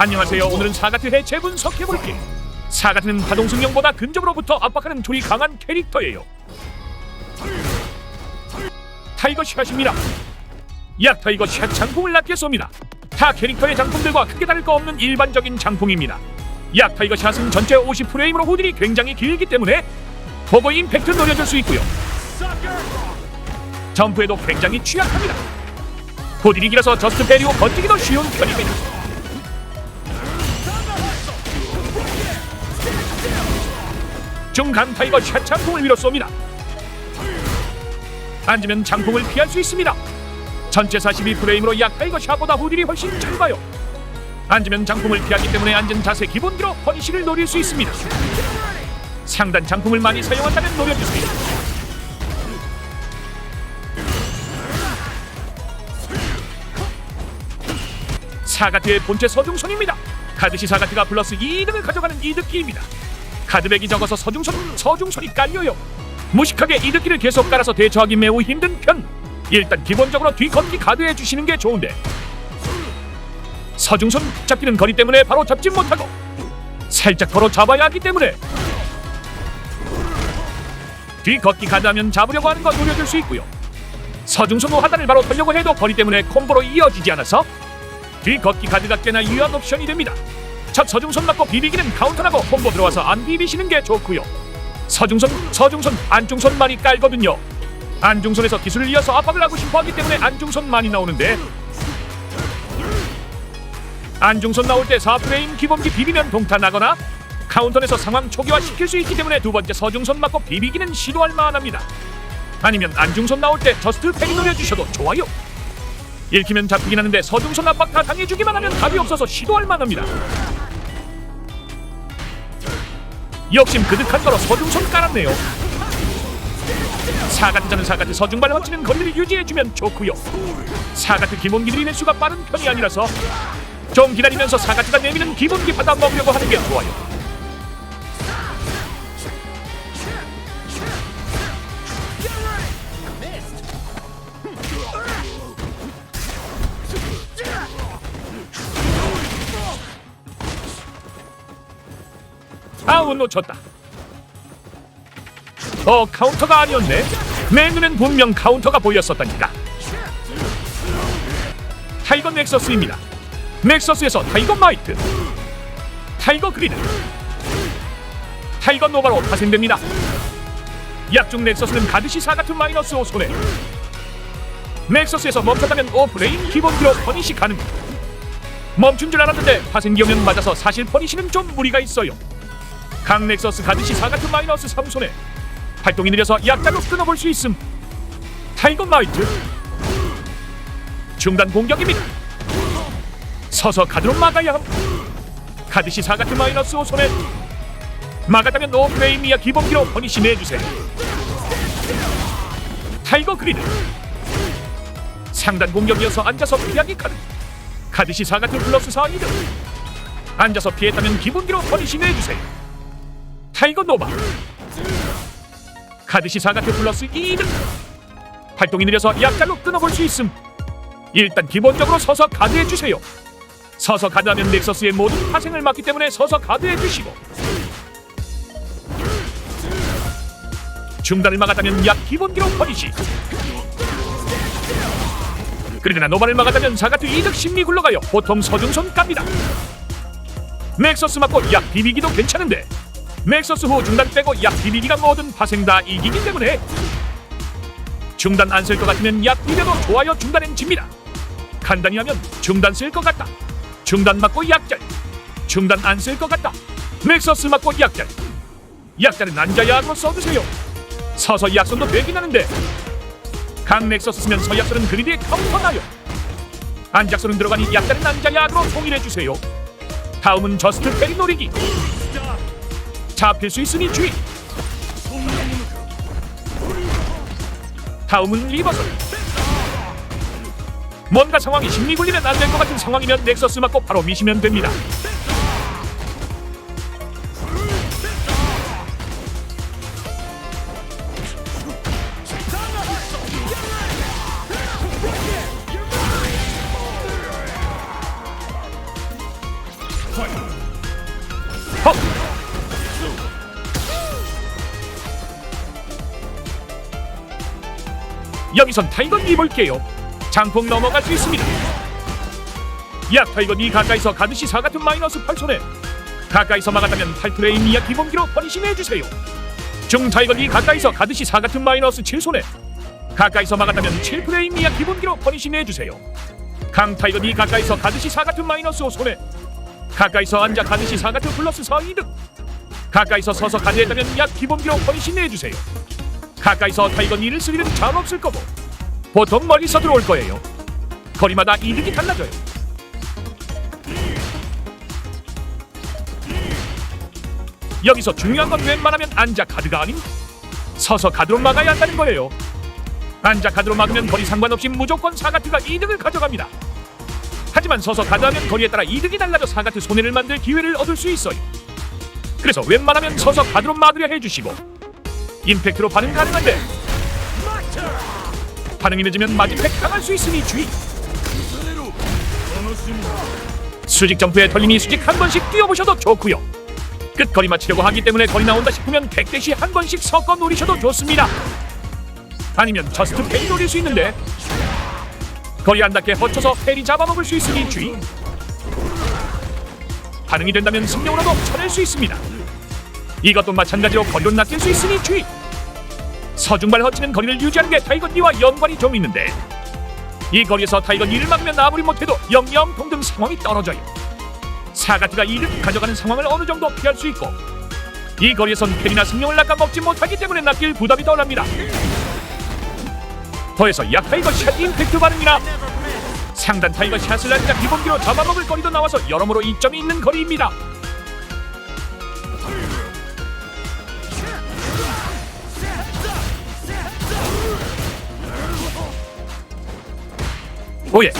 안녕하세요. 오늘은 사가트 해체 분석해볼게. 사가트는 파동승령보다 근접으로부터 압박하는 둘이 강한 캐릭터예요. 타이거 샷입니다. 약 타이거 샷 장풍을 낮게 쏩니다. 타 캐릭터의 장풍들과 크게 다를 거 없는 일반적인 장풍입니다. 약 타이거 샷은 전체 50프레임으로 후딜이 굉장히 길기 때문에 보고 임팩트 노려줄 수 있고요. 점프에도 굉장히 취약합니다. 후딜이 길어서 저스트 베리오 버티기도 쉬운 편입니다. 중간 타이거 샷 장풍을 위로 쏩니다. 앉으면 장풍을 피할 수 있습니다. 전체 42프레임으로 약 타이거 샷보다 후딜이 훨씬 짧아요. 앉으면 장풍을 피하기 때문에 앉은 자세 기본기로 퍼니시를 노릴 수 있습니다. 상단 장풍을 많이 사용한다면 노려주세요. 사가트의 본체 서중손입니다. 카드시 사가트가 플러스 2등을 가져가는 이득기입니다. 카드백이 적어서 서중손, 서중손이 깔려요. 무식하게 이득기를 계속 깔아서 대처하기 매우 힘든 편. 일단 기본적으로 뒤걷기 가드해 주시는 게 좋은데 서중손 잡히는 거리 때문에 바로 잡지 못하고 살짝 걸어 잡아야 하기 때문에 뒤걷기 가드하면 잡으려고 하는 거 노려줄 수 있고요. 서중손 후 하단을 바로 털려고 해도 거리 때문에 콤보로 이어지지 않아서 뒤걷기 가드가 꽤나 유효한 옵션이 됩니다. 첫 서중손 맞고 비비기는 카운터라고 콤보 들어와서 안 비비시는 게 좋고요. 서중손, 서중손, 안중손 많이 깔거든요. 안중손에서 기술을 이어서 압박을 하고 싶어 하기 때문에 안중손 많이 나오는데 안중손 나올 때 4프레임 기본기 비비면 동탄하거나 카운터에서 상황 초기화 시킬 수 있기 때문에 두 번째 서중손 맞고 비비기는 시도할 만합니다. 아니면 안중손 나올 때 저스트 팩 노려주셔도 좋아요. 읽히면 잡히긴 하는데 서중손 압박 다 당해주기만 하면 답이 없어서 시도할 만합니다. 욕심 그득한 거로 서중손 깔았네요. 사가트 자는 사가트 서중발 얹히는 거리를 유지해주면 좋고요. 사가트 기본기들이 내 수가 빠른 편이 아니라서 좀 기다리면서 사가트가 내미는 기본기 받아 먹으려고 하는 게 좋아요. 아우 놓쳤다. 어 카운터가 아니었네. 내 눈엔 분명 카운터가 보였었다니까. 타이거 넥서스입니다. 넥서스에서 타이거 마이트, 타이거 그리드, 타이거 노바로 파생됩니다. 약중 넥서스는 가드시 사가트 마이너스 5 손에 넥서스에서 멈췄다면 오프레인 기본기로 퍼니시 가능. 멈춘 줄 알았는데 파생기 오면 맞아서 사실 퍼니시는 좀 무리가 있어요. 강 넥서스 가드시 사가트 마이너스 3손에 활동이 느려서 약자로 끊어볼 수 있음. 타이거 마이트 중단 공격입니다. 서서 가드로 막아야 함. 카드시 사가트 마이너스 5손에 막았다면 노프레임이야 기본기로 퍼니시 내주세요. 타이거 그리드 상단 공격이어서 앉아서 피하기 카드 카드시 사가트 플러스 4 2등 앉아서 피했다면 기본기로 퍼니시 내주세요. 타이거 노바. 카드 시 사가트 플러스 2등. 활동이 느려서 약자로 끊어볼 수 있음. 일단 기본적으로 서서 가드해주세요. 서서 가드하면 넥서스의 모든 파생을 막기 때문에 서서 가드해주시고. 중단을 막았다면 약 기본기로 퍼니시. 그러나 노바를 막았다면 사가트 이득 심리 굴러가요. 보통 서중손 깝니다. 넥서스 맞고 약 비비기도 괜찮은데 넥서스 후 중단 빼고 약 비비기가 뭐든 파생 다 이기기 때문에 중단 안 쓸 것 같으면 약 비벼도 좋아요 중단엔 집니다. 간단히 하면 중단 쓸 것 같다. 중단 맞고 약절. 중단 안 쓸 것 같다. 넥서스 맞고 약절. 약절은 앉아야하고 써주세요. 서서 약손도 되긴 하는데 강 넥서스 쓰면 서약손은 그리드에 카운터 나요. 안작손은 들어가니 약절은 앉아야하고 통일해주세요. 다음은 저스트 페리 노리기 잡힐 수 있으니 주의. 다음은 리버설. 뭔가 상황이 심리 굴리면 안 될 것 같은 상황이면 넥서스 맞고 바로 미시면 됩니다. 여기선 타이거 니 볼게요. 장풍 넘어갈 수 있습니다. 약 타이거 니 가까이서 가듯이 사 같은 마이너스 8손에 가까이서 막았다면 8프레임 이하 기본기로 버니싱 해주세요. 중 타이거 니 가까이서 가듯이 사 같은 마이너스 7손에 가까이서 막았다면 7프레임 이하 기본기로 버니싱 해주세요. 강 타이거 니 가까이서 가듯이 사 같은 마이너스 5손에 가까이서 앉아 가듯이 사 같은 플러스 4 이득 가까이서 서서 가드했다면 약 기본기로 버니싱 해주세요. 가까이서 타이거 니를 쓸 일은 잘 없을 거고 보통 멀리서 들어올 거예요. 거리마다 이득이 달라져요. 여기서 중요한 건 웬만하면 앉아 카드가 아닌 서서 카드로 막아야 한다는 거예요. 앉아 카드로 막으면 거리 상관없이 무조건 사가트가 이득을 가져갑니다. 하지만 서서 카드하면 거리에 따라 이득이 달라져 사가트 손해를 만들 기회를 얻을 수 있어요. 그래서 웬만하면 서서 카드로 막으려 해주시고 임팩트로 반응 가능한데 반응이 늦으면 마진팩 당할 수 있으니 주의. 수직 점프에 털림이 수직 한 번씩 뛰어보셔도 좋고요. 끝거리 맞추려고 하기 때문에 거리 나온다 싶으면 백대시 한 번씩 섞어 노리셔도 좋습니다. 아니면 저스트 페이 노릴 수 있는데 거리 안 닿게 허쳐서 페리 잡아먹을 수 있으니 주의. 반응이 된다면 승용으로도 쳐낼 수 있습니다. 이것도 마찬가지로 거리로 낚일 수 있으니 주의. 서중발 허치는 거리를 유지하는 게 타이거 니와 연관이 좀 있는데 이 거리에서 타이거 니를 막으면 아무리 못해도 영영 동등 상황이 떨어져요. 사가트가 이득 가져가는 상황을 어느 정도 피할 수 있고 이 거리에선 캐리나 승용을 낚아먹지 못하기 때문에 낚일 부담이 덜합니다. 더해서 약타이거 샷 임팩트 반응이나 상단 타이거 샷을 날짜 기본기로 잡아먹을 거리도 나와서 여러모로 이점이 있는 거리입니다. 오예.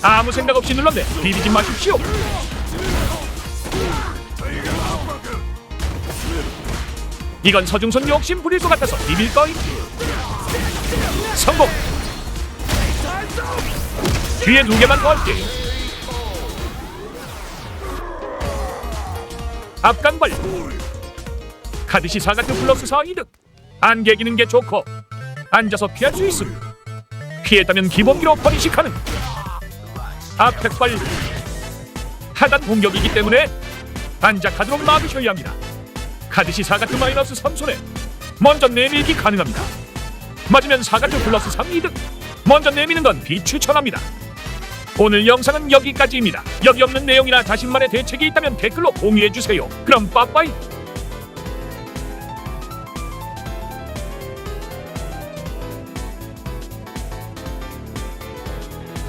아무 생각 없이 눌렀네. 비비지 마십시오. 이건 서중선 욕심 부릴 것 같아서 비빌 거임. 성공. 뒤에 두 개만 더 할게. 앞간발. 카드시 사 같은 플러스 4 이득. 안 개 기는 게 좋고 앉아서 피할 수 있음. 피했다면 기본기로 가능. 앞백발 하단 공격이기 때문에 앉아 카드로 막으셔야 합니다. 카드시 사가트 마이너스 3손에 먼저 내밀기 가능합니다. 맞으면 사가트 플러스 3 이득. 먼저 내미는 건 비추천합니다. 오늘 영상은 여기까지입니다. 여기 없는 내용이나 자신만의 대책이 있다면 댓글로 공유해 주세요. 그럼 빠빠이.